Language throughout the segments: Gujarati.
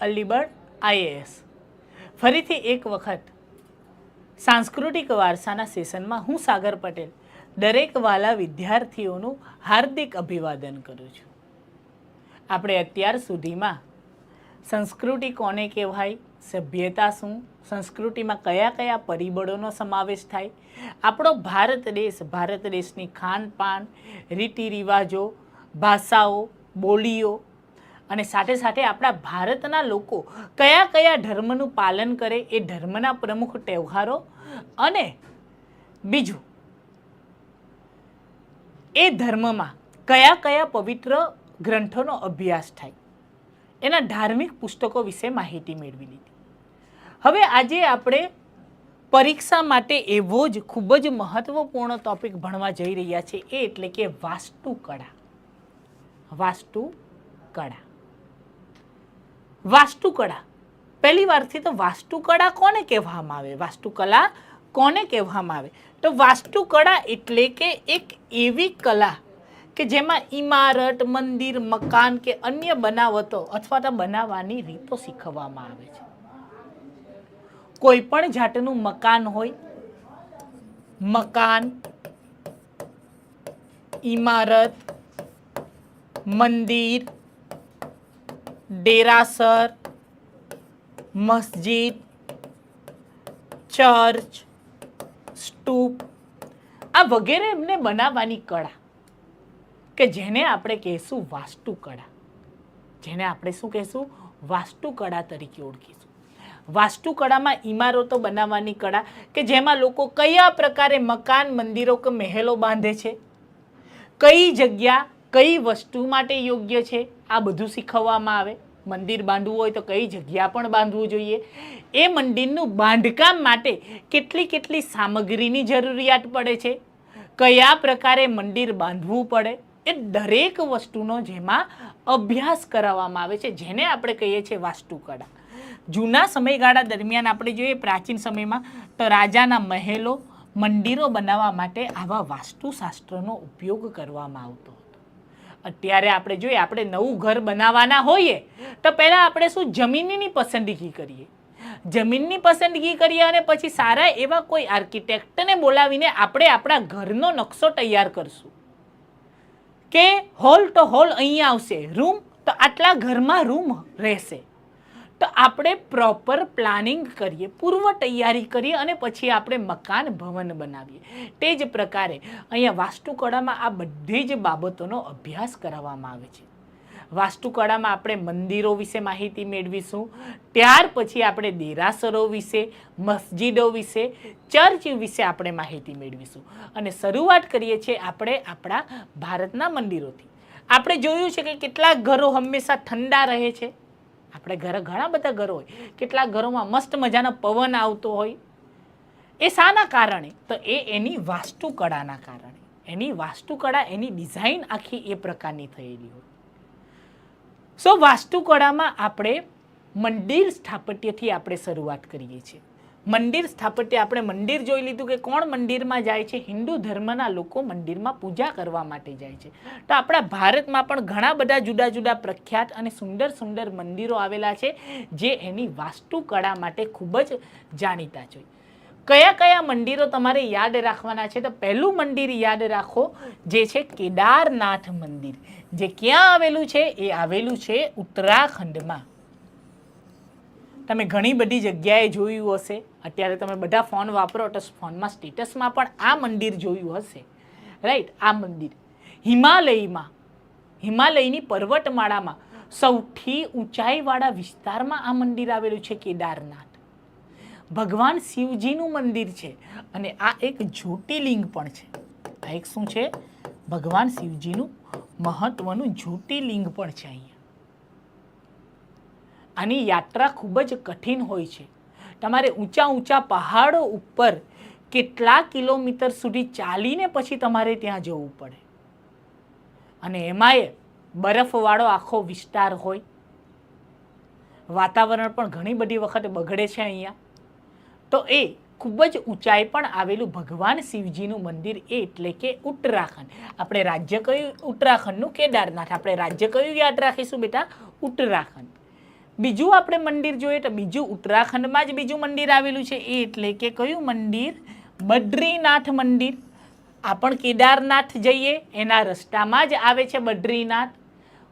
અલીબર્ડ આઈએએસ. ફરીથી એક વખત સાંસ્કૃતિક વારસાના સેશનમાં હું સાગર પટેલ દરેક વાલા વિદ્યાર્થીઓનું હાર્દિક અભિવાદન કરું છું. આપણે અત્યાર સુધીમાં સંસ્કૃતિ કોને કહેવાય, સભ્યતા શું, સંસ્કૃતિમાં કયા કયા પરિબળોનો સમાવેશ થાય, આપણો ભારત દેશ, ભારત દેશની ખાનપાન રીતિ રિવાજો ભાષાઓ, બોલીઓ અને સાથે સાથે આપણા ભારતના લોકો કયા કયા ધર્મનું પાલન કરે એ ધર્મના પ્રમુખ તહેવારો અને બીજું, એ ધર્મમાં કયા કયા પવિત્ર ગ્રંથોનો અભ્યાસ થાય, એના ધાર્મિક પુસ્તકો વિશે માહિતી મેળવી લીધી. હવે આજે આપણે પરીક્ષા માટે એવો જ ખૂબ જ મહત્વપૂર્ણ ટોપિક ભણવા જઈ રહ્યા છે, એ એટલે કે વાસ્તુકળા. વાસ્તુકળા. વાસ્તુકળા. પહેલી વારથી તો વાસ્તુકળા કોને કહેવામાં આવે? વાસ્તુકલા કોને કહેવામાં આવે? તો વાસ્તુકળા એટલે કે એક એવી કલા કે જેમાં ઇમારત મંદિર, મકાન કે અન્ય બનાવતો અથવા તો બનાવવાની રીતો શીખવવામાં આવે છે. કોઈ પણ જાતનું મકાન હોય, મકાન ઇમારત મંદિર ડેરાસર, મસ્જિદ, ચર્ચ, સ્ટૂપ, આ વગેરે એમને બનાવવાની કળા. કે જેને આપણે કહેશું વાસ્તુકળા. જેને આપણે શું કહેશું? વાસ્તુકળા તરીકે ઓળખીશું. વાસ્તુકળામાં ઇમારતો બનાવવાની કળા કે જેમાં લોકો કયા પ્રકારે મકાન, મંદિરો કે મહેલો બાંધે છે? કઈ જગ્યા, કઈ વસ્તુ માટે યોગ્ય છે? આ બધું શીખવવામાં આવે? મંદિર બાંધવું હોય તો કઈ જગ્યા પણ બાંધવું જોઈએ? એ મંદિરનું બાંધકામ માટે કેટલી કેટલી સામગ્રીની જરૂરિયાત પડે છે? કયા પ્રકારે મંદિર બાંધવું પડે? એ દરેક વસ્તુનો જેમાં અભ્યાસ કરાવવામાં આવે છે, જેને આપણે કહીએ છીએ વાસ્તુકળા. જૂના સમયગાળા દરમિયાન આપણે જોઈએ પ્રાચીન સમયમાં તો રાજાના મહેલો મંદિરો બનાવવા માટે આવા વાસ્તુશાસ્ત્રનો ઉપયોગ કરવામાં આવતો અત્યારે આપણે જોઈએ, આપણે નવું ઘર બનાવવાના હોઈએ, તો પહેલાં આપણે શું જમીનની પસંદગી કરીએ. જમીનની પસંદગી કરીએ અને પછી સારા એવા કોઈ આર્કિટેક્ટને બોલાવીને આપણે આપણા ઘરનો નકશો તૈયાર કરશું. કે હોલ તો હોલ અહીંયા આવશે, રૂમ તો આટલા ઘરમાં રૂમ રહેશે. તો આપણે પ્રોપર પ્લાનિંગ કરીએ પૂર્વ તૈયારી કરીએ અને પછી આપણે મકાન ભવન બનાવીએ. તે જ પ્રકારે અહીંયા વાસ્તુકળામાં આ બધી જ બાબતોનો અભ્યાસ કરાવવામાં આવે છે. વાસ્તુકળામાં આપણે મંદિરો વિશે માહિતી મેળવીશું, ત્યાર પછી આપણે દેરાસરો વિશે, મસ્જિદો વિશે, ચર્ચ વિશે આપણે માહિતી મેળવીશું. અને શરૂઆત કરીએ છીએ આપણે આપણા ભારતના મંદિરોથી. આપણે જોયું છે કે કેટલાક ઘરો હંમેશા ઠંડા રહે છે. આપણે ઘરે ઘણા બધા ઘરો હોય કેટલાક ઘરોમાં મસ્ત મજાનો પવન આવતો હોય. એ શાના કારણે? તો એ એની વાસ્તુકળાના કારણે. એની વાસ્તુકળા, એની ડિઝાઇન આખી એ પ્રકારની થયેલી હોય. સો વાસ્તુકળામાં આપણે મંદિર સ્થાપત્યથી આપણે શરૂઆત કરીએ છીએ. મંદિર સ્થાપત્ય આપણે મંદિર જોઈ લીધું કે કોણ મંદિરમાં જાય છે? હિન્દુ ધર્મના લોકો મંદિરમાં પૂજા કરવા માટે જાય છે. તો આપણા ભારતમાં પણ ઘણા બધા જુદા જુદા પ્રખ્યાત અને સુંદર સુંદર મંદિરો આવેલા છે, જે એની વાસ્તુકળા માટે ખૂબ જ જાણીતા છે. કયા કયા મંદિરો તમારે યાદ રાખવાના છે? તો પહેલું મંદિર યાદ રાખો, જે છે કેદારનાથ મંદિર. જે ક્યાં આવેલું છે? એ આવેલું છે ઉત્તરાખંડમાં. તમે ઘણી બધી જગ્યાએ જોયું હશે. અત્યારે તમે બધા ફોન વાપરો તો ફોનમાં સ્ટેટસમાં પણ આ મંદિર જોયું હશે. રાઈટ આ મંદિર. હિમાલયમાં, હિમાલયની પર્વતમાળામાં સૌથી ઊંચાઈવાળા વિસ્તારમાં આ મંદિર આવેલું છે કેદારનાથ. ભગવાન શિવજીનું મંદિર છે અને આ એક જ્યોતિર્લિંગ પણ છે. આ એક શું છે? ભગવાન શિવજીનું મહત્વનું જ્યોતિર્લિંગ પણ છે અહીંયા. આની યાત્રા ખૂબ જ કઠિન હોય છે. તમારે ઊંચા ઊંચા પહાડો ઉપર કેટલા કિલોમીટર સુધી ચાલીને પછી તમારે ત્યાં જવું પડે. અને એમાંય બરફવાળો આખો વિસ્તાર હોય. વાતાવરણ પણ ઘણી બધી વખત બગડે છે અહીંયા. તો એ ખૂબ જ ઊંચાઈ પણ આવેલું ભગવાન શિવજીનું મંદિર એ એટલે કે ઉત્તરાખંડ. આપણે રાજ્ય કયું, ઉત્તરાખંડનું કેદારનાથ. આપણે રાજ્ય કયું યાદ રાખીશું બેટા? ઉત્તરાખંડ. બીજું આપણે મંદિર જોઈએ તો બીજું ઉત્તરાખંડમાં જ બીજું મંદિર આવેલું છે. એ એટલે કે કયું મંદિર? બદ્રીનાથ મંદિર. આપણ કેદારનાથ જઈએ, એના રસ્તામાં જ આવે છે બદ્રીનાથ.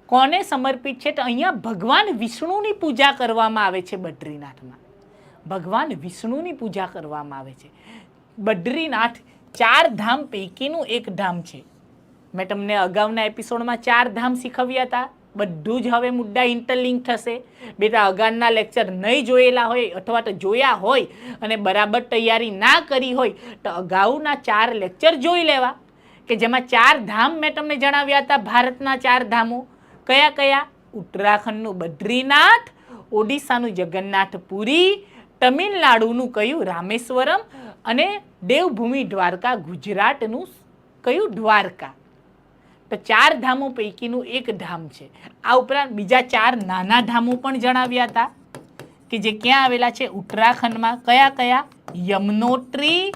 કોને સમર્પિત છે? તો અહીંયા ભગવાન વિષ્ણુની પૂજા કરવામાં આવે છે બદ્રીનાથમાં. ભગવાન વિષ્ણુની પૂજા કરવામાં આવે છે. બદ્રીનાથ ચાર ધામ પૈકીનું એક ધામ છે. મેં તમને અગાઉના એપિસોડમાં ચાર ધામ શીખવ્યા હતા. બધું જ હવે મુદ્દા ઇન્ટરલિંક થશે. બેટા અગાઉના લેક્ચર નહીં જોયેલા હોય અથવા તો જોયા હોય અને બરાબર તૈયારી ના કરી હોય, તો અગાઉના ચાર લેક્ચર જોઈ લેવા. કે જેમાં ચાર ધામ મેં તમને જણાવ્યા હતા, ભારતના ચાર ધામો. કયા કયા? ઉત્તરાખંડનું બદ્રીનાથ, ઓડિશાનું જગન્નાથપુરી, તમિલનાડુનું કયું રામેશ્વરમ અને દેવભૂમિ દ્વારકા, ગુજરાતનું કયું દ્વારકા. તો ચાર ધામો પૈકીનું એક ધામ છે. આ ઉપરાંત બીજા ચાર નાના ધામો પણ જણાવ્યા હતા કે જે ક્યાં આવેલા છે? ઉત્તરાખંડમાં કયા કયા? યમનોત્રી,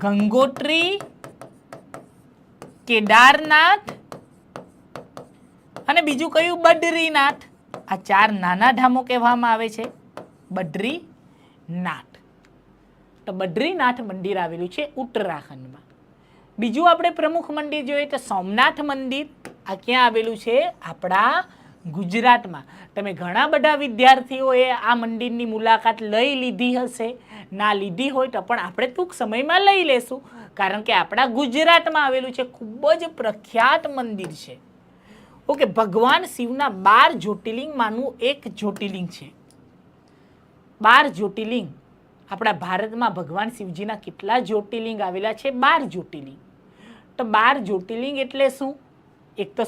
ગંગોત્રી, કેદારનાથ અને બીજું કયું? બદ્રીનાથ. આ ચાર નાના ધામો કહેવામાં આવે છે. બદ્રીનાથ. તો બદ્રીનાથ મંદિર આવેલું છે ઉત્તરાખંડમાં. બીજું આપણે પ્રમુખ મંદિર જોઈએ તો સોમનાથ મંદિર, આ ક્યાં આવેલું છે? આપણા ગુજરાતમાં. તમે ઘણા બધા વિદ્યાર્થીઓએ આ મંદિરની મુલાકાત લઈ લીધી હશે. ના લીધી હોય તો પણ આપણે ટૂંક સમયમાં લઈ લેશું. કારણ કે આપણા ગુજરાતમાં આવેલું છે. ખૂબ જ પ્રખ્યાત મંદિર છે. ઓકે, ભગવાન શિવના બાર જ્યોતિર્લિંગમાંનું એક જ્યોતિર્લિંગ છે. બાર જ્યોતિર્લિંગ. આપણા ભારતમાં ભગવાન શિવજીના કેટલા જ્યોતિર્લિંગ આવેલા છે? બાર જ્યોતિર્લિંગ. તો બાર જ્યોતિર્લિંગ એટલે શું? એક તો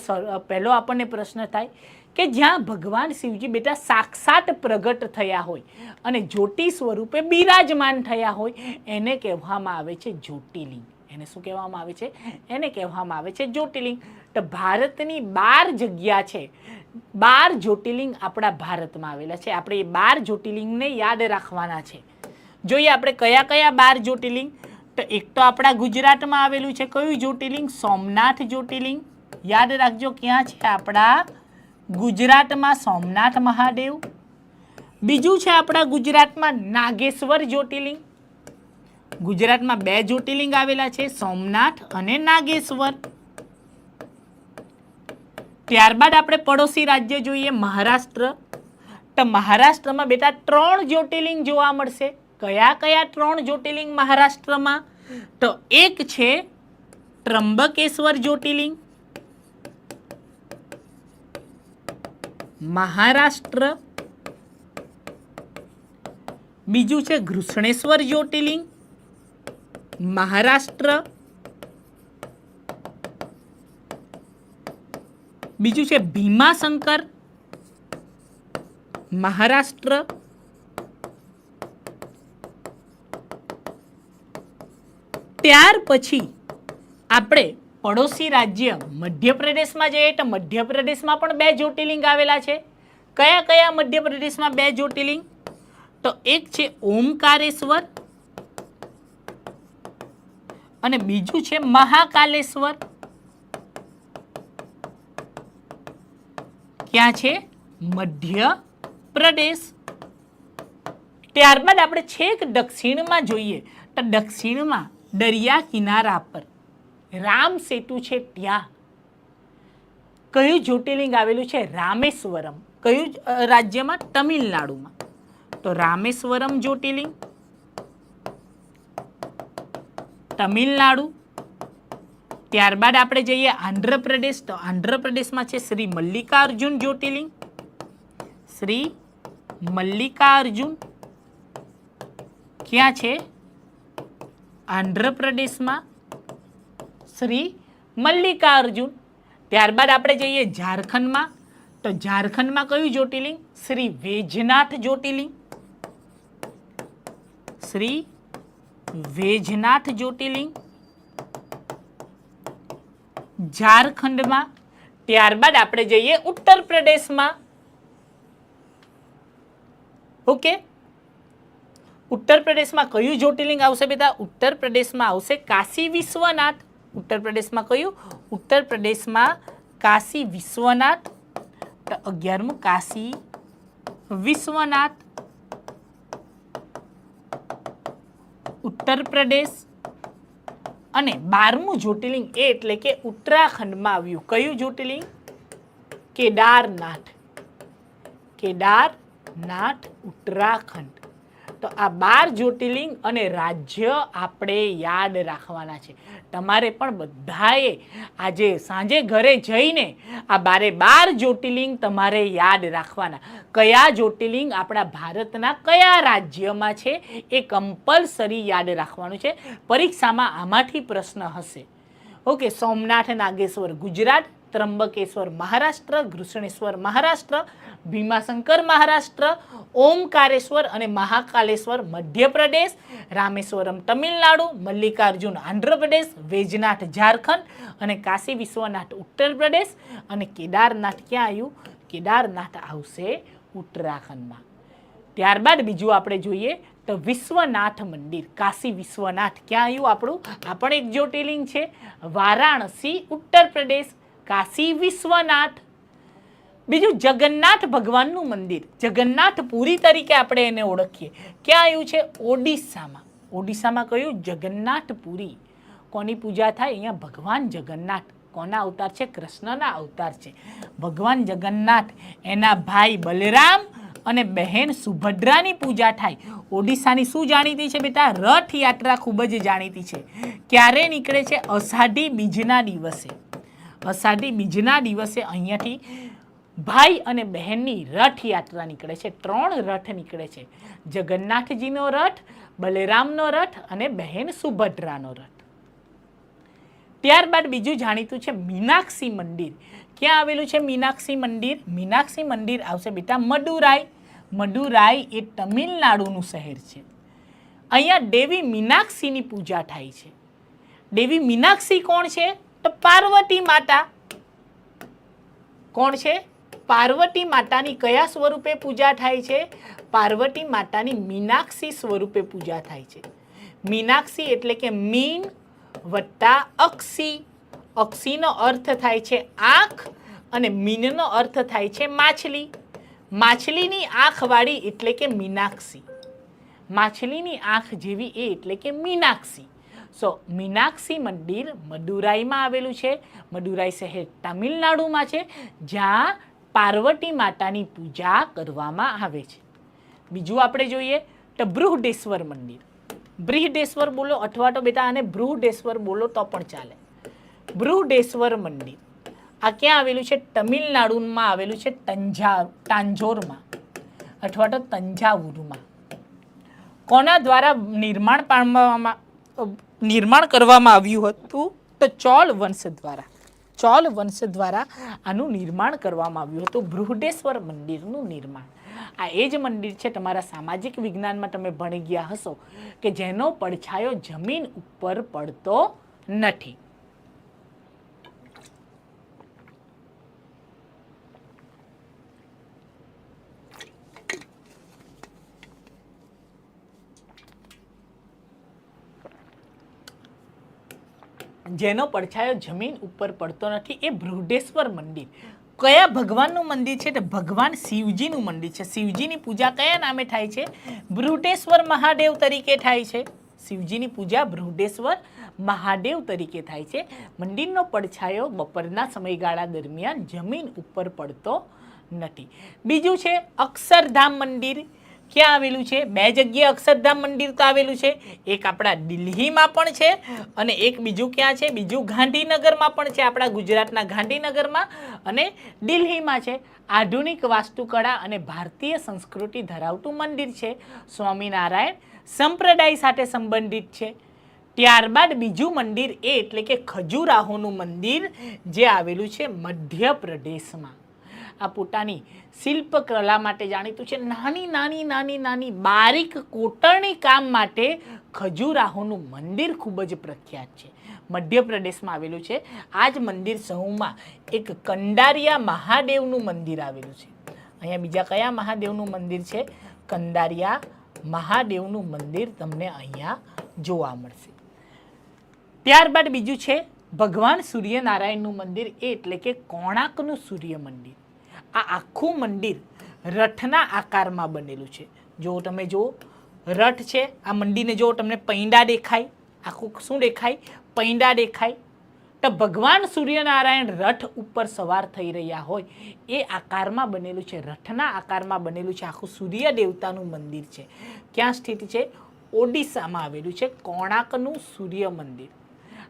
પહેલો આપણને પ્રશ્ન થાય કે જ્યાં ભગવાન શિવજી બેટા સાક્ષાત પ્રગટ થયા હોય અને જ્યોતિ સ્વરૂપે બિરાજમાન થયા હોય, એને કહેવામાં આવે છે જ્યોતિર્લિંગ. એને શું કહેવામાં આવે છે? એને કહેવામાં આવે છે જ્યોતિર્લિંગ. તો ભારતની બાર જગ્યા છે. બાર જ્યોતિર્લિંગ આપણા ભારતમાં આવેલા છે. આપણે એ બાર જ્યોતિર્લિંગને યાદ રાખવાના છે. જોઈએ આપણે કયા કયા બાર જ્યોતિર્લિંગ? તો એક તો આપણા ગુજરાતમાં આવેલું છે કયું જ્યોતિર્લિંગ? સોમનાથ જ્યોતિર્લિંગ. યાદ રાખજો ક્યાં છે આપણા ગુજરાતમાં સોમનાથ મહાદેવ. બીજું છે આપણા ગુજરાતમાં નાગેશ્વર જ્યોતિર્લિંગ. ગુજરાતમાં બે જ્યોતિર્લિંગ આવેલા છે, સોમનાથ અને નાગેશ્વર. ત્યારબાદ આપણે પડોશી રાજ્ય જોઈએ, મહારાષ્ટ્ર. તો મહારાષ્ટ્રમાં બેટા ત્રણ જ્યોતિર્લિંગ જોવા મળશે. કયા કયા ત્રણ જ્યોતિર્લિંગ મહારાષ્ટ્રમાં? તો એક છે ત્રંબકેશ્વર જ્યોતિર્લિંગ, મહારાષ્ટ્ર, બીજું છે ઘૃષ્ણેશ્વર જ્યોતિર્લિંગ, મહારાષ્ટ્ર, બીજું છે ભીમાશંકર, મહારાષ્ટ્ર ત્યાર પછી આપણે પડોશી રાજ્ય મધ્યપ્રદેશમાં જઈએ તો મધ્યપ્રદેશમાં પણ બે જ્યોતિર્લિંગ આવેલા છે. કયા કયા મધ્યપ્રદેશમાં બે જ્યોતિર્લિંગ? તો એક છે ઓમકારેશ્વર અને બીજું છે મહાકાલેશ્વર. ક્યાં છે? મધ્ય પ્રદેશ ત્યારબાદ આપણે છેક દક્ષિણમાં જોઈએ તો દક્ષિણમાં દરિયા કિનારા પર. રામ સેતુ છે ત્યાં. કયું જ્યોતિર્લિંગ આવેલું છે? રામેશ્વરમ. કયું રાજ્યમાં? તમિલનાડુમાં. તો રામેશ્વરમ જ્યોતિર્લિંગ. તમિલનાડુ. ત્યારબાદ આપણે જઈએ આંધ્રપ્રદેશ. તો આંધ્રપ્રદેશમાં છે શ્રી મલ્લિકાર્જુન જ્યોતિર્લિંગ. શ્રી મલ્લિકાર્જુન. ક્યાં છે? આંધ્રપ્રદેશમાં શ્રી મલ્લિકાર્જુન. ત્યારબાદ આપણે જઈએ ઝારખંડમાં. તો ઝારખંડમાં કયું જ્યોતિર્લિંગ? શ્રી વેજનાથ જ્યોતિર્લિંગ. શ્રી વેજનાથ જ્યોતિર્લિંગ. ઝારખંડમાં. ત્યારબાદ આપણે જઈએ ઉત્તર પ્રદેશમાં ઓકે? ઉત્તર પ્રદેશમાં કયું જ્યોતિર્લિંગ આવશે બેટા? ઉત્તર પ્રદેશમાં આવશે કાશી વિશ્વનાથ. ઉત્તર પ્રદેશમાં કયું? ઉત્તર પ્રદેશમાં કાશી વિશ્વનાથ. અગિયારમું, કાશી વિશ્વનાથ. ઉત્તર પ્રદેશ. અને બારમું જ્યોતિર્લિંગ એ એટલે કે ઉત્તરાખંડમાં આવ્યું. કયું જ્યોતિર્લિંગ? કેદારનાથ. કેદારનાથ ઉત્તરાખંડ. તો આ બાર જ્યોતિર્લિંગ અને રાજ્ય આપણે યાદ રાખવાના છે. તમારે પણ બધાએ આજે સાંજે ઘરે જઈને આ બારે બાર જ્યોતિર્લિંગ તમારે યાદ રાખવાના. કયા જ્યોતિર્લિંગ આપણા ભારતના કયા રાજ્યમાં છે એ કમ્પલસરી યાદ રાખવાનું છે. પરીક્ષામાં આમાંથી પ્રશ્ન હશે. ઓકે, સોમનાથ, નાગેશ્વર, ગુજરાત ત્રંબકેશ્વર મહારાષ્ટ્ર ઘૃષ્ણેશ્વર મહારાષ્ટ્ર ભીમાશંકર મહારાષ્ટ્ર ઓમકારેશ્વર અને મહાકાલેશ્વર મધ્યપ્રદેશ રામેશ્વરમ તમિલનાડુ મલ્લિકાર્જુન આંધ્રપ્રદેશ વૈજનાથ ઝારખંડ અને કાશી વિશ્વનાથ ઉત્તર પ્રદેશ અને કેદારનાથ ક્યાં આવ્યું કેદારનાથ આવશે ઉત્તરાખંડમાં ત્યારબાદ બીજું આપણે જોઈએ તો વિશ્વનાથ મંદિર. કાશી વિશ્વનાથ, ક્યાં આવ્યું આપણું? આ પણ એક જ્યોતિર્લિંગ છે. વારાણસી, ઉત્તર પ્રદેશ કાશી વિશ્વનાથ. બીજું જગન્નાથ ભગવાનનું મંદિર. જગન્નાથપુરી તરીકે આપણે એને ઓળખીએ. ક્યાં આવ્યું છે? ઓડિશામાં. ઓડિશામાં કયું? જગન્નાથપુરી કોની પૂજા થાય? અહીંયા ભગવાન જગન્નાથ. કોના અવતાર છે? કૃષ્ણના અવતાર છે. ભગવાન જગન્નાથ, એના ભાઈ બલરામ અને બહેન સુભદ્રાની પૂજા થાય. ઓડિશાની શું જાણીતી છે બેટા? રથયાત્રા ખૂબ જ જાણીતી છે. ક્યારે નીકળે છે? અષાઢી બીજના દિવસે. અષાઢી બીજના દિવસે અહીંયાથી ભાઈ અને બહેનની રથયાત્રા નીકળે છે. ત્રણ રથ નીકળે છે. જગન્નાથજીનો રથ, બલરામનો રથ અને બહેન સુભદ્રાનો રથ. ત્યારબાદ બીજું જાણીતું છે મીનાક્ષી મંદિર. ક્યાં આવેલું છે મીનાક્ષી મંદિર? મીનાક્ષી મંદિર આવશે બેટા મડુરાઈ મડુરાઈ એ તમિલનાડુનું શહેર છે. અહીંયા દેવી મીનાક્ષીની પૂજા થાય છે. દેવી મીનાક્ષી કોણ છે? તો પાર્વતી માતા કોણ છે? પાર્વતી માતાની કયા સ્વરૂપે પૂજા થાય છે? પાર્વતી માતાની મીનાક્ષી સ્વરૂપે પૂજા થાય છે. મીનાક્ષી એટલે કે મીન વત્તા અક્ષી. અક્ષીનો અર્થ થાય છે આંખ અને મીનનો અર્થ થાય છે માછલી. માછલીની આંખવાળી એટલે કે મીનાક્ષી. માછલીની આંખ જેવી એ એટલે કે મીનાક્ષી. સો મીનાક્ષી મંદિર મદુરાઈમાં આવેલું છે. મદુરાઈ શહેર તમિલનાડુમાં છે, જ્યાં પાર્વતી માતાની પૂજા કરવામાં આવે છે. બીજું આપણે જોઈએ તો બૃહદેશ્વર મંદિર. બૃહદેશ્વર બોલો અથવા તો બેટા આને બૃહદેશ્વર બોલો તો પણ ચાલે. બૃહદેશ્વર મંદિર. આ ક્યાં આવેલું છે? તમિલનાડુમાં આવેલું છે, તંજા, તાંજોરમાં અથવા તો તંજાવુરમાં. કોના દ્વારા નિર્માણ પામવામાં નિર્માણ કરવામાં આવ્યું હતું તો ચોલ વંશ દ્વારા, ચોલ વંશ દ્વારા આનું નિર્માણ કરવામાં આવ્યું હતું. બૃહદેશ્વર મંદિરનું નિર્માણ. આ એ જ મંદિર છે તમારા સામાજિક વિજ્ઞાનમાં તમે ભણી ગયા હશો કે જેનો પડછાયો જમીન ઉપર પડતો નથી. જેનો પડછાયો જમીન ઉપર પડતો નથી, એ બૃહદેશ્વર મંદિર. કયા ભગવાનનું મંદિર છે? તો ભગવાન શિવજીનું મંદિર છે. શિવજીની પૂજા કયા નામે થાય છે? બૃહદેશ્વર મહાદેવ તરીકે થાય છે. શિવજીની પૂજા બૃહદેશ્વર મહાદેવ તરીકે થાય છે. મંદિરનો પડછાયો બપોરના સમયગાળા દરમિયાન જમીન ઉપર પડતો નથી. બીજું છે અક્ષરધામ મંદિર. ક્યાં આવેલું છે? બે જગ્યાએ અક્ષરધામ મંદિર તો આવેલું છે. એક આપણા દિલ્હીમાં પણ છે અને એક બીજું ક્યાં છે? બીજું ગાંધીનગરમાં પણ છે, આપણા ગુજરાતના ગાંધીનગરમાં અને દિલ્હીમાં છે. આધુનિક વાસ્તુકળા અને ભારતીય સંસ્કૃતિ ધરાવતું મંદિર છે. સ્વામિનારાયણ સંપ્રદાય સાથે સંબંધિત છે. ત્યારબાદ બીજું મંદિર એ એટલે કે ખજુરાહોનું મંદિર જે આવેલું છે મધ્યપ્રદેશમાં. આ પોતાની શિલ્પકલા માટે જાણીતું છે. નાની નાની નાની નાની બારીક કોટરણી કામ માટે ખજુરાહોનું મંદિર ખૂબ જ પ્રખ્યાત છે. મધ્યપ્રદેશમાં આવેલું છે. આ જ મંદિર સમૂહમાં એક કંડારિયા મહાદેવનું મંદિર આવેલું છે. અહીંયા બીજા કયા મહાદેવનું મંદિર છે? કંડારિયા મહાદેવનું મંદિર તમને અહીંયા જોવા મળશે. ત્યારબાદ બીજું છે, ભગવાન સૂર્યનારાયણનું મંદિર, એટલે કે કોણાકનું સૂર્ય મંદિર આ આખું મંદિર રથના આકારમાં બનેલું છે. જો તમે જુઓ, રથ છે, આ મંદિરને જો તમને પૈંડા દેખાય, આખું શું દેખાય? પૈંડા દેખાય. તો ભગવાન સૂર્યનારાયણ રથ ઉપર સવાર થઈ રહ્યા હોય, એ આકારમાં બનેલું છે, રથના આકારમાં બનેલું છે, આખું સૂર્ય દેવતાનું મંદિર છે. ક્યાં સ્થિત છે? ઓડિશામાં આવેલું છે કોણાકનું સૂર્ય મંદિર.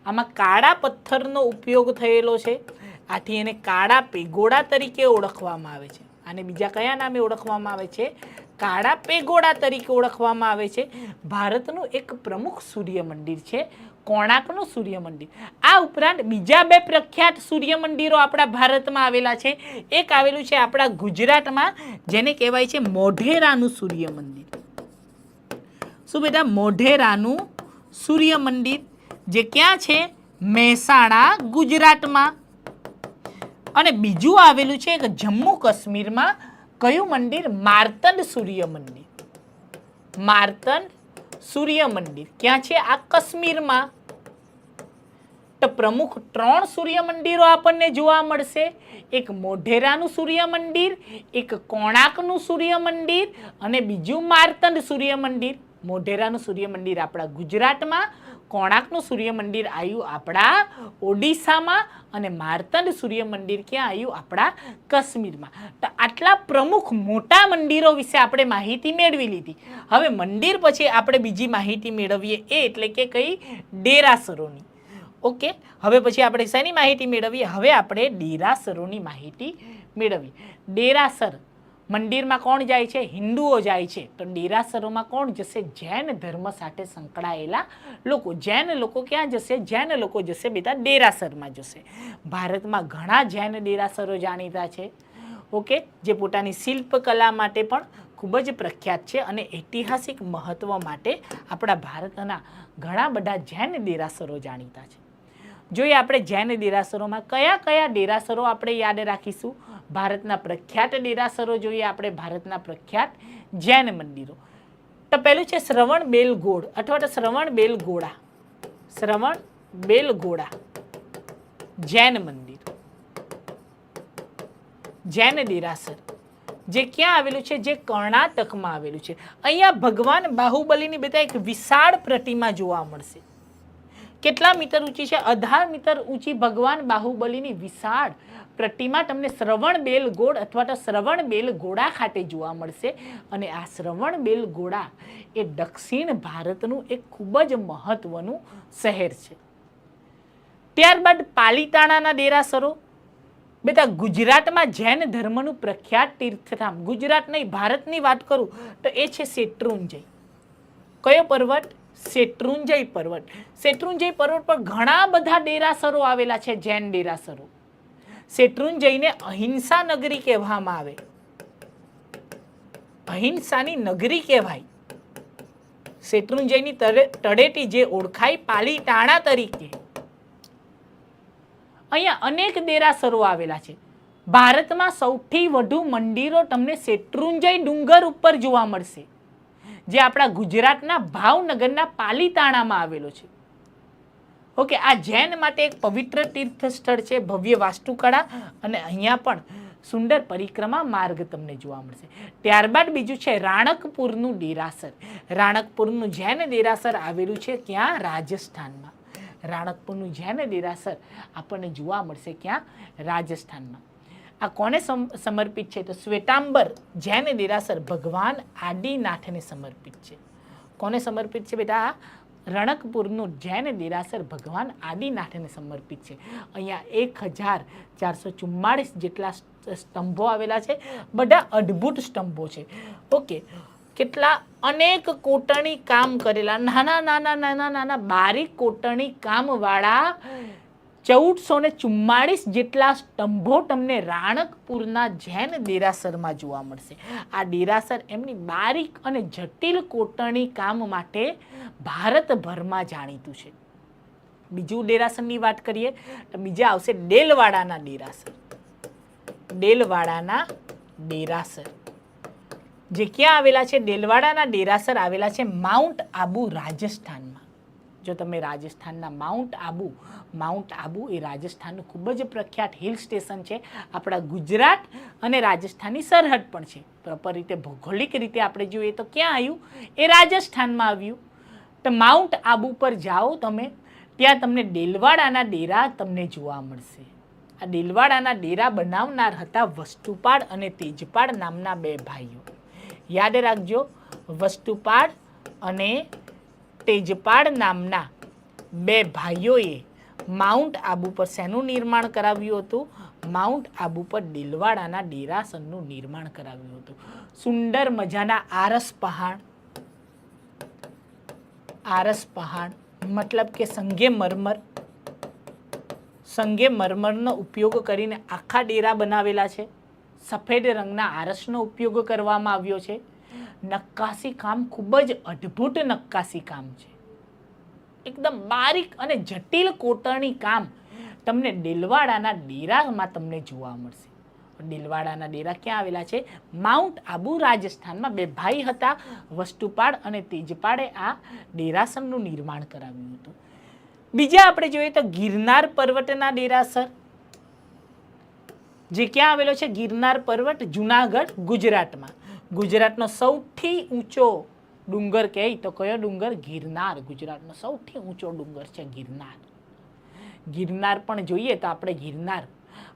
આમાં કાળા પથ્થરનો ઉપયોગ થયેલો છે. આથી એને કાળા પેગોડા તરીકે ઓળખવામાં આવે છે. અને બીજા કયા નામે ઓળખવામાં આવે છે? કાળા પેગોડા તરીકે ઓળખવામાં આવે છે. ભારતનું એક પ્રમુખ સૂર્ય મંદિર છે કોણાકનું સૂર્ય મંદિર આ ઉપરાંત બીજા બે પ્રખ્યાત સૂર્ય મંદિરો આપણા ભારતમાં આવેલા છે. એક આવેલું છે આપણા ગુજરાતમાં, જેને કહેવાય છે મોઢેરાનું સૂર્ય મંદિર શું બેટા? મોઢેરાનું સૂર્ય મંદિર જે ક્યાં છે? મહેસાણા, ગુજરાતમાં. અને બીજું આવેલું છે એક જમ્મુ કાશ્મીરમાં કયું મંદિર? માર્તંડ સૂર્ય મંદિર. માર્તંડ સૂર્ય મંદિર. ક્યાં છે? આ કાશ્મીરમાં. તો પ્રમુખ ત્રણ સૂર્ય મંદિરો આપણને જોવા મળશે. એક મોઢેરાનું સૂર્ય મંદિર, એક કોણાકનું સૂર્ય મંદિર અને બીજું માર્તંડ સૂર્ય મંદિર. મોઢેરાનું સૂર્ય મંદિર આપણા ગુજરાતમાં કોણાકનું સૂર્ય મંદિર આવ્યું આપણા ઓડિશામાં અને માર્તંડ સૂર્ય મંદિર ક્યાં આવ્યું આપણા કાશ્મીરમાં. તો આટલા પ્રમુખ મોટા મંદિરો વિશે આપણે માહિતી મેળવી લીધી. હવે મંદિર પછી આપણે બીજી માહિતી મેળવીએ એ એટલે કે કઈ ડેરાસરોની. ઓકે? હવે પછી આપણે શેની માહિતી મેળવીએ? હવે આપણે ડેરાસરોની માહિતી મેળવીએ. ડેરાસર મંદિરમાં કોણ જાય છે? હિન્દુઓ જાય છે. તો ડેરાસરોમાં કોણ જશે? જૈન ધર્મ સાથે સંકળાયેલા લોકો. જૈન લોકો ક્યાં જશે? જૈન લોકો જશે બેટા ડેરાસરમાં જશે. ભારતમાં ઘણા જૈન ડેરાસરો જાણીતા છે. ઓકે? જે પોતાની શિલ્પકલા માટે પણ ખૂબ જ પ્રખ્યાત છે અને ઐતિહાસિક મહત્ત્વ માટે આપણા ભારતના ઘણા બધા જૈન ડેરાસરો જાણીતા છે. જોઈએ આપણે જૈન દેરાસરોમાં કયા કયા દેરાસરો આપણે યાદ રાખીશું? ભારતના પ્રખ્યાત દેરાસરો જોઈએ આપણે ભારતના પ્રખ્યાત જૈન મંદિરો. તો પહેલું છે શ્રવણ બેલગોળ અથવા તો શ્રવણ બેલગોળા શ્રવણ બેલગોળા જૈન મંદિર. જૈન દેરાસર જે ક્યાં આવેલું છે? જે કર્ણાટકમાં આવેલું છે. અહીંયા ભગવાન બાહુબલીની બધા એક વિશાળ પ્રતિમા જોવા મળશે. કેટલા મીટર ઊંચી છે? અઢાર મીટર ઊંચી ભગવાન બાહુબલીની વિશાળ પ્રતિમા તમને શ્રવણ બેલ ગોળ અથવા તો શ્રવણ બેલ ગોળા ખાતે જોવા મળશે. અને આ શ્રવણ બેલ ગોળા એ દક્ષિણ ભારતનું એક ખૂબ જ મહત્વનું શહેર છે. ત્યારબાદ પાલીતાણાના દેરાસરો. બેટા, ગુજરાતમાં જૈન ધર્મનું પ્રખ્યાત તીર્થધામ, ગુજરાત નહીં, ભારતની વાત કરું તો એ છે શેત્રુંજય. કયો પર્વત? શેત્રુંજય પર્વત. શેત્રુંજય પર્વત પર ઘણા બધા ડેરાસરો આવેલા છે, જૈન ડેરાસરો શેત્રુંજયને અહિંસા નગરી કહેવામાં આવે. અહિંસાની નગરી કહેવાય. શેત્રુંજયની તળે- તળેટી જે ઓળખાય પાલીતાણા તરીકે. અહીંયા અનેક દેરાસરો આવેલા છે. ભારતમાં સૌથી વધુ મંદિરો તમને શેત્રુંજય ડુંગર ઉપર જોવા મળશે. જે આપણા ગુજરાતના ભાવનગરના પાલીતાણામાં આવેલો છે. ઓકે, આ જૈન માટે એક પવિત્ર તીર્થ સ્થળ છે, ભવ્ય વાસ્તુકળા અને અહીંયા પણ સુંદર પરિક્રમા માર્ગ તમને જોવા મળશે. ત્યારબાદ બીજું છે રાણકપુરનું દેરાસર. રાણકપુરનું જૈન દેરાસર આવેલું છે ક્યાં? રાજસ્થાનમાં. રાણકપુરનું જૈન દેરાસર આપણને જોવા મળશે ક્યાં? રાજસ્થાનમાં. આ કોને સમ- સમર્પિત છે? તો શ્વેતાંબર, જૈન દેરાસર ભગવાન આદિનાથને સમર્પિત છે. કોને સમર્પિત છે બેટા? રણકપુરનું જૈન દેરાસર ભગવાન આદિનાથને સમર્પિત છે. અહીંયા એક હજાર ચારસો ચુમ્માળીસ જેટલા સ્તંભો આવેલા છે. બધા અદ્ભુત સ્તંભો છે. ઓકે. કેટલા? અનેક કોટણી કામ કરેલા. નાના નાના નાના નાના બારીક કોટણી કામવાળા ચૌદસો ને ચુમ્માળીસ જેટલા સ્તંભો તમને રાણકપુરના જૈન દેરાસરમાં જોવા મળશે. આ દેરાસર એમની બારીક અને જટિલ કોટણી કામ માટે ભારતભરમાં જાણીતું છે. બીજું દેરાસરની વાત કરીએ તો બીજા આવશે ડેલવાડાના દેરાસર. ડેલવાડાના દેરાસર. જે ક્યાં આવેલા છે? ડેલવાડાના દેરાસર આવેલા છે માઉન્ટ આબુ રાજસ્થાનમાં. જો તમે રાજસ્થાનના માઉન્ટ આબુ માઉન્ટ આબુ એ રાજસ્થાનનું ખૂબ જ પ્રખ્યાત હિલ સ્ટેશન છે. આપણા ગુજરાત અને રાજસ્થાનની સરહદ પણ છે. પ્રોપર રીતે ભૌગોલિક રીતે આપણે જોઈએ તો ક્યાં આવ્યું? એ રાજસ્થાનમાં આવ્યું. તો માઉન્ટ આબુ પર જાઓ તમે, ત્યાં તમને ડેલવાડાના ડેરા તમને જોવા મળશે. આ ડેલવાડાના ડેરા બનાવનાર હતા વસ્તુપાળ અને તેજપાળ નામના બે ભાઈઓ. યાદ રાખજો, વસ્તુપાળ અને તેજપાળ નામના બે ભાઈઓએ માઉન્ટ આબુ પર શેનું નિર્માણ કરાવ્યું હતું? માઉન્ટ આબુ પર દિલવાડાના ડેરાસનનું નિર્માણ કરાવ્યું હતું. સુંદર મજાના આરસ પહાડ. આરસ પહાડ, મતલબ કે સંગે મરમર. સંગે મરમરનો ઉપયોગ કરીને આખા ડેરા બનાવેલા છે. સફેદ રંગના આરસનો ઉપયોગ કરવામાં આવ્યો છે. નક્કાશી કામ ખૂબ જ અદ્ભુત નક્કાસી કામ છે. એકદમ બારીક અને જટિલ કોતરણી કામ તમને ડેલવાડાના ડેરામાં તમને જોવા મળશે. ડેલવાડાના ડેરા ક્યાં આવેલા છે? માઉન્ટ આબુ રાજસ્થાનમાં બે ભાઈ હતા, વસ્તુપાળ અને તેજપાળે આ ડેરાસરનું નિર્માણ કરાવ્યું હતું. બીજા આપણે જોઈએ તો ગિરનાર પર્વતના ડેરાસર. જે ક્યાં આવેલો છે? ગિરનાર પર્વત જુનાગઢ, ગુજરાતમાં. ગુજરાતનો સૌથી ઊંચો ડુંગર કહે તો કયો ડુંગર? ગિરનાર. ગુજરાતનો સૌથી ઊંચો ડુંગર છે ગિરનાર. ગિરનાર પણ જોઈએ તો આપણે ગિરનાર.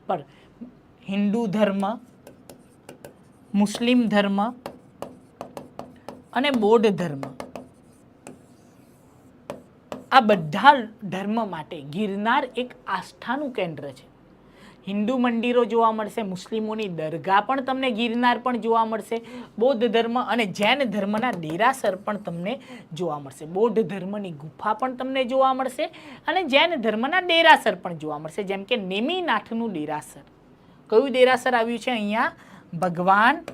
પર હિન્દુ ધર્મ, મુસ્લિમ ધર્મ અને બૌદ્ધ ધર્મ, આ બધા ધર્મ માટે ગિરનાર એક આસ્થાનું કેન્દ્ર છે. હિન્દુ મંદિરો જોવા મળશે, મુસ્લિમોની દરગાહ પણ તમને ગિરનાર પણ જોવા મળશે, બૌદ્ધ ધર્મ અને જૈન ધર્મના દેરાસર પણ તમને જોવા મળશે. બૌદ્ધ ધર્મની ગુફા પણ તમને જોવા મળશે અને જૈન ધર્મના દેરાસર પણ જોવા મળશે. જેમ કે નેમીનાથનું દેરાસર. કયું દેરાસર આવ્યું છે અહીંયા? ભગવાન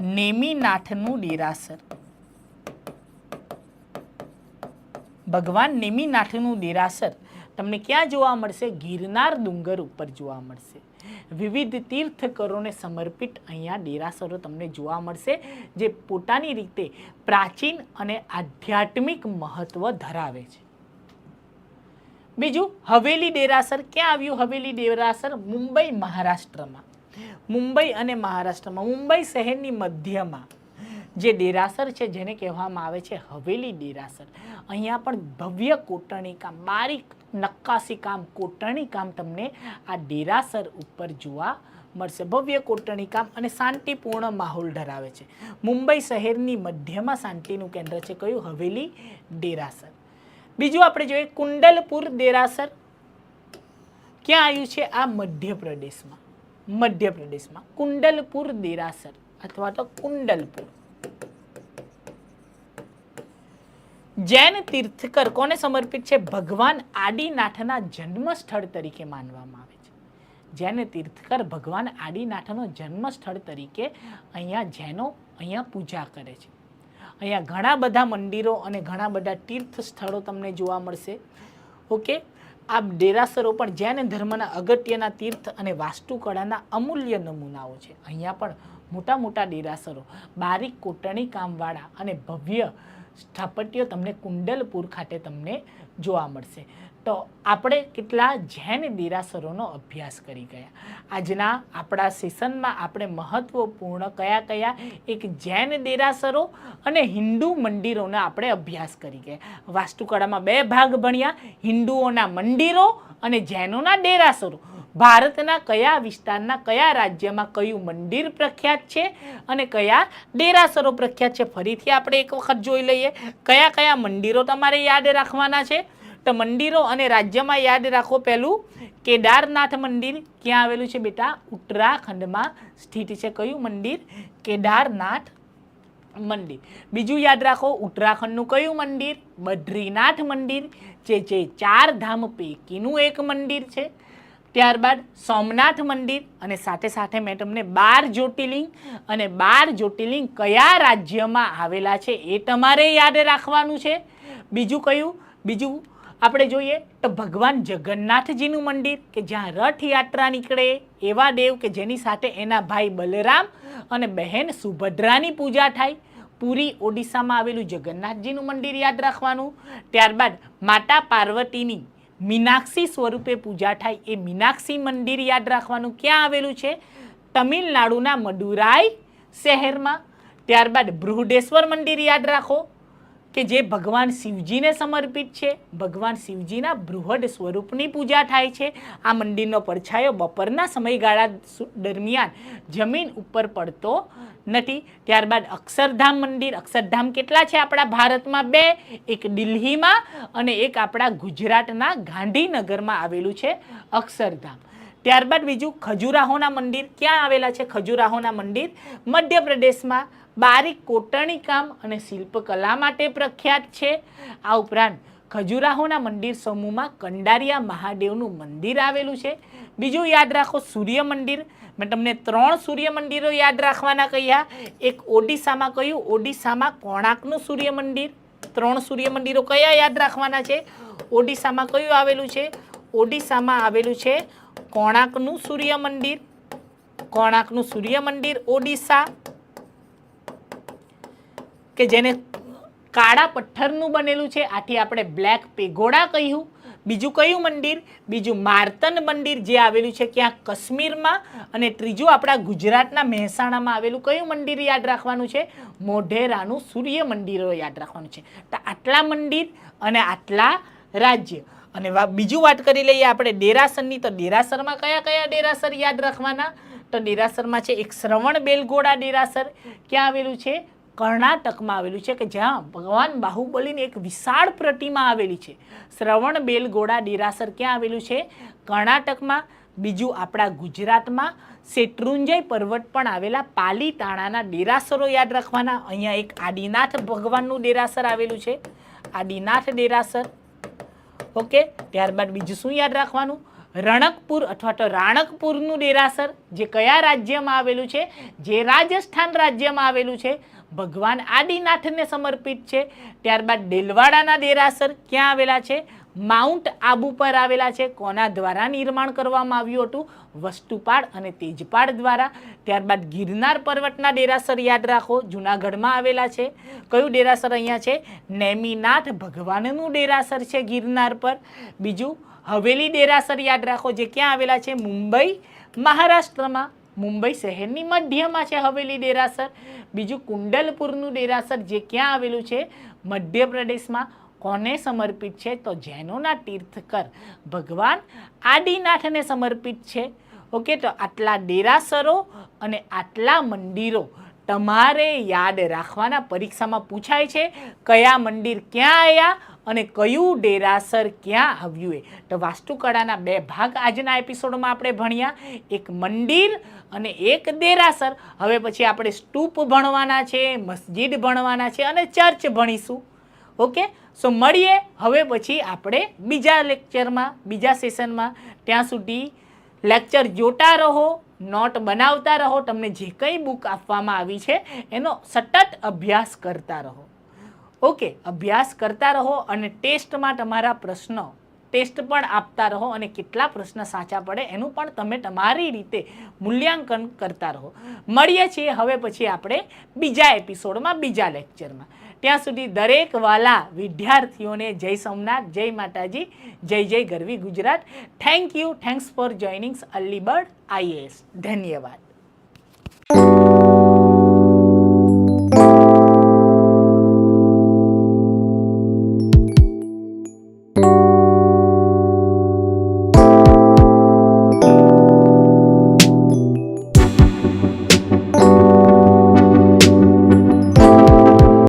નેમીનાથનું દેરાસર. ભગવાન નેમિનાથનું દેરાસર. તમને ક્યાં જોવા મળશે? ગિરનાર ડુંગર ઉપર જોવા મળશે. વિવિધ તીર્થકરોને સમર્પિત અહીંયા દેરાસરો તમને જોવા મળશે, જે પોતાની રીતે પ્રાચીન અને આધ્યાત્મિક મહત્વ ધરાવે છે. બીજું, હવેલી દેરાસર ક્યાં આવ્યું હવેલી દેરાસર મુંબઈ, મહારાષ્ટ્રમાં. મુંબઈ અને મહારાષ્ટ્રમાં. મુંબઈ શહેરની મધ્યમાં. જે દેરાસર છે, જેને કહેવામાં આવે છે હવેલી દેરાસર. અહીંયા પણ ભવ્ય કોટરણી કામ બારીક નક્કાસી કામ કોટરણી કામ તમને આ દેરાસર ઉપર જોવા મળશે. ભવ્ય કોટરણી કામ અને શાંતિપૂર્ણ માહોલ ધરાવે છે. મુંબઈ શહેરની મધ્યમાં શાંતિનું કેન્દ્ર છે કયું? હવેલી દેરાસર. બીજું આપણે જોઈએ કુંડલપુર દેરાસર. ક્યાં આવ્યું છે? આ મધ્યપ્રદેશમાં. મધ્યપ્રદેશમાં. કુંડલપુર દેરાસર અથવા તો કુંડલપુર. જૈન તીર્થકર કોને સમર્પિત છે? ભગવાન આદિનાથના જન્મ સ્થળ તરીકે માનવામાં આવે છે. જૈન તીર્થકર ભગવાન આદિનાથનો જન્મ સ્થળ તરીકે અહીંયા જૈનો અહીંયા પૂજા કરે છે. અહીંયા ઘણા બધા મંદિરો અને ઘણા બધા તીર્થ સ્થળો તમને જોવા મળશે. ઓકે? આ દેરાસરો પણ જૈન ધર્મના અગત્યના તીર્થ અને વાસ્તુકળાના અમૂલ્ય નમૂનાઓ છે. અહીંયા પણ મોટા મોટા દેરાસરો, બારીક કોટણી કામવાળા અને ભવ્ય સ્થાપત્યો તમને કુંડલપુર ખાતે તમને જોવા મળશે. તો આપણે કેટલા જૈન દેરાસરોનો અભ્યાસ કરી ગયા. આજના આપણા સેશનમાં આપણે મહત્વપૂર્ણ કયા કયા એક જૈન દેરાસરો અને હિન્દુ મંદિરોનો આપણે અભ્યાસ કરી ગયા. વાસ્તુકળામાં બે ભાગ ભણ્યા, હિન્દુઓના મંદિરો અને જૈનોના ડેરાસરો ભારતના કયા વિસ્તારના કયા રાજ્યમાં કયું મંદિર પ્રખ્યાત છે અને કયા ડેરાસરો પ્રખ્યાત છે, ફરીથી આપણે એક વખત જોઈ લઈએ. કયા કયા મંદિરો તમારે યાદ રાખવાના છે? તો મંદિરો અને રાજ્યમાં યાદ રાખો પહેલું, કેદારનાથ મંદિર ક્યાં આવેલું છે બેટા? ઉત્તરાખંડમાં સ્થિત છે. કયું મંદિર? કેદારનાથ મંદિર. બીજું યાદ રાખો, ઉત્તરાખંડનું કયું મંદિર? બદ્રીનાથ મંદિર. જે જે ચાર ધામ પૈકીનું એક મંદિર છે, ત્યારબાદ સોમનાથ મંદિર અને સાથે સાથે મેં તમને બાર જ્યોતિર્લિંગ અને બાર જ્યોતિર્લિંગ કયા રાજ્યમાં આવેલા છે એ તમારે યાદ રાખવાનું છે. બીજું કયું? બીજું આપણે જોઈએ તો ભગવાન જગન્નાથજીનું મંદિર કે જ્યાં રથયાત્રા નીકળે એવા દેવ કે જેની સાથે એના ભાઈ બલરામ અને બહેન સુભદ્રાની પૂજા થાય. પુરી ઓડિશામાં આવેલું જગન્નાથજીનું મંદિર યાદ રાખવાનું. ત્યારબાદ માતા પાર્વતીની મીનાક્ષી સ્વરૂપે પૂજા થાય એ મીનાક્ષી મંદિર યાદ રાખવાનું ક્યાં આવેલું છે? તમિલનાડુના મદુરાઈ શહેરમાં. ત્યારબાદ બૃહદેશ્વર મંદિર યાદ રાખો. કે જે ભગવાન શિવજીને સમર્પિત છે, ભગવાન શિવજીના બૃહદ સ્વરૂપની પૂજા થાય છે. આ મંદિરનો પડછાયો બપોરના સમયગાળા દરમિયાન જમીન ઉપર પડતો નથી. ત્યારબાદ અક્ષરધામ મંદિર, અક્ષરધામ કેટલા છે આપણા ભારતમાં બે? એક દિલ્હીમાં અને એક આપણા ગુજરાતના ગાંધીનગરમાં આવેલું છે અક્ષરધામ. ત્યારબાદ બીજું ખજુરાહોના મંદિર ક્યાં આવેલા છે? ખજુરાહોના મંદિર મધ્યપ્રદેશમાં બારીક કોટરણી કામ અને શિલ્પકલા માટે પ્રખ્યાત છે. આ ઉપરાંત ખજુરાહોના મંદિર સમૂહમાં કંડારિયા મહાદેવનું મંદિર આવેલું છે. બીજું યાદ રાખો સૂર્ય મંદિર. મેં તમને ત્રણ સૂર્ય મંદિરો યાદ રાખવાના કહ્યા. એક ઓડિશામાં કહ્યું ઓડિશામાં કોણાર્કનું સૂર્ય મંદિર. ત્રણ સૂર્ય મંદિરો કયા યાદ રાખવાના છે? ઓડિશામાં કયું આવેલું છે? ઓડિશામાં આવેલું છે કોણાકનું સૂર્ય મંદિર. કોણાકનું સૂર્ય મંદિર ઓડિશા. કે જેને કાળા પથ્થરનું બનેલું છે, આથી આપણે બ્લેક પેગોડા કહ્યું. બીજું કયું મંદિર? બીજું માર્તન મંદિર જે આવેલું છે ક્યાં કાશ્મીરમાં. અને ત્રીજું આપણા ગુજરાતના મહેસાણામાં આવેલું કયું મંદિર યાદ રાખવાનું છે? મોઢેરાનું સૂર્ય મંદિરો યાદ રાખવાનું છે. તો આટલા મંદિર અને આટલા રાજ્ય. અને બીજું વાત કરી લઈએ આપણે દેરાસરની તો દેરાસરમાં કયા કયા દેરાસર યાદ રાખવાના? તો દેરાસરમાં છે એક શ્રવણ બેલગોડા દેરાસર ક્યાં આવેલું છે? કર્ણાટકમાં આવેલું છે કે જ્યાં ભગવાન બાહુબલીની એક વિશાળ પ્રતિમા આવેલી છે. શ્રવણ બેલગોડા દેરાસર ક્યાં આવેલું છે? કર્ણાટકમાં. બીજું આપણા ગુજરાતમાં. શેત્રુંજય પર્વત પણ આવેલા પાલીતાણાના દેરાસરો યાદ રાખવાના. અહીંયા એક આદિનાથ ભગવાનનું દેરાસર આવેલું છે. આદિનાથ દેરાસર. ઓકે, ત્યારબાદ બીજું શું યાદ રાખવાનું? રણકપુર અથવા તો રાણકપુરનું દેરાસર, જે કયા રાજ્યમાં આવેલું છે? જે રાજસ્થાન રાજ્યમાં આવેલું છે. ભગવાન આદિનાથને સમર્પિત છે. ત્યારબાદ ડેલવાડાના દેરાસર ક્યાં આવેલા છે? માઉન્ટ આબુ પર આવેલા છે. કોના દ્વારા નિર્માણ કરવામાં આવ્યું હતું? વસ્તુપાળ અને તેજપાળ દ્વારા. ત્યારબાદ ગિરનાર પર્વતના દેરાસર યાદ રાખો. જુનાગઢમાં આવેલા છે. કયું ડેરાસર અહીંયા છે? નેમિનાથ ભગવાનનું ડેરાસર છે ગિરનાર પર. બીજું હવેલી ડેરાસર યાદ રાખો, જે ક્યાં આવેલા છે? મુંબઈ, મહારાષ્ટ્રમાં. મુંબઈ શહેરની મધ્યમાં છે હવેલી દેરાસર. બીજું કુંડલપુરનું દેરાસર જે ક્યાં આવેલું છે? મધ્યપ્રદેશમાં કોને સમર્પિત છે? તો જૈનોના તીર્થકર ભગવાન આદિનાથને સમર્પિત છે. ઓકે, તો આટલા દેરાસરો અને આટલા મંદિરો તમારે યાદ રાખવાના. પરીક્ષામાં પૂછાય છે, કયા મંદિર ક્યાં આવ્યા અને કયું ડેરાસર ક્યાં આવ્યું એ? તો વાસ્તુકળાના બે ભાગ આજના એપિસોડમાં આપણે ભણ્યા. એક મંદિર અને એક દેરાસર હવે પછી આપણે સ્તૂપ ભણવાના છે, મસ્જિદ ભણવાના છે અને ચર્ચ ભણીશું. ઓકે? સો મળીએ. હવે પછી આપણે બીજા લેક્ચરમાં, બીજા સેશનમાં. ત્યાં સુધી લેક્ચર જોતા રહો, નોટ બનાવતા રહો, તમને જે કંઈ બુક આપવામાં આવી છે, એનો સતત અભ્યાસ કરતા રહો. ઓકે, અભ્યાસ કરતા રહો અને ટેસ્ટમાં તમારા પ્રશ્નો ટેસ્ટ પણ આપતા રહો અને કેટલા પ્રશ્ન સાચા પડે એનું પણ તમે તમારી રીતે મૂલ્યાંકન કરતા રહો. મળીએ છીએ હવે પછી આપણે બીજા એપિસોડમાં, બીજા લેક્ચરમાં. ત્યાં સુધી દરેક વાલા વિદ્યાર્થીઓને જય સોમનાથ, જય માતાજી, જય જય ગરવી Gujarat. Thank you thanks for joinings અલ્લીબર્ડ IAS ધન્યવાદ.